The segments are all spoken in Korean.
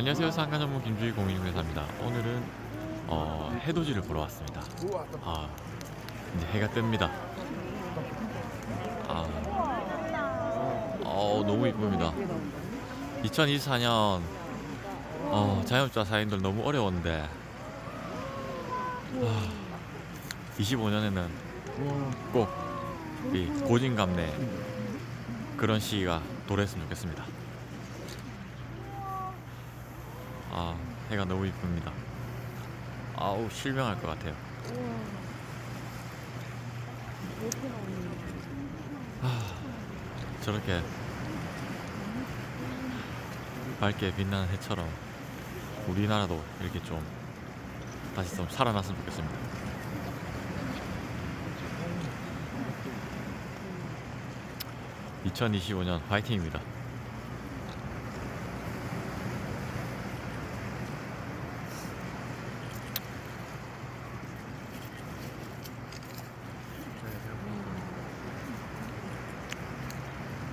안녕하세요. 상가전문 김주희 공인중개사입니다. 오늘은 어, 해돋이를 보러 왔습니다. 아 이제 해가 뜹니다. 아 어, 너무 이쁩니다. 2024년 어, 자영업자 사인들 너무 어려웠는데 아, 25년에는 꼭 이 고진감래 그런 시기가 도래했으면 좋겠습니다 아 해가 너무 이쁩니다. 아우 실명할 것 같아요. 아, 저렇게 밝게 빛나는 해처럼 우리나라도 이렇게 좀 다시 좀 살아났으면 좋겠습니다. (2025년) 화이팅입니다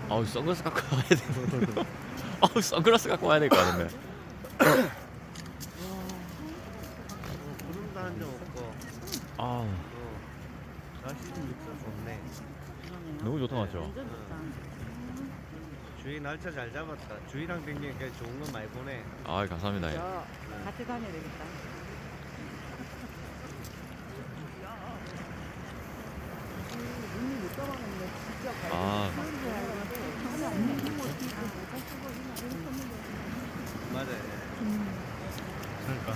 아우 선글라스 갖고 와야 돼. 아우 선글라스 갖고 와야 될것 같은데. 구름도 한점 없고 아우. 어, 날씨 좀 좋네 너무 좋다 맞죠? 주희 날짜 잘 잡았다. 주희랑 댕기니까 좋은 건 많이 보네. 아 감사합니다. 예. 저 같이 다녀야 되겠다. 맞아요. 음. 그러니까.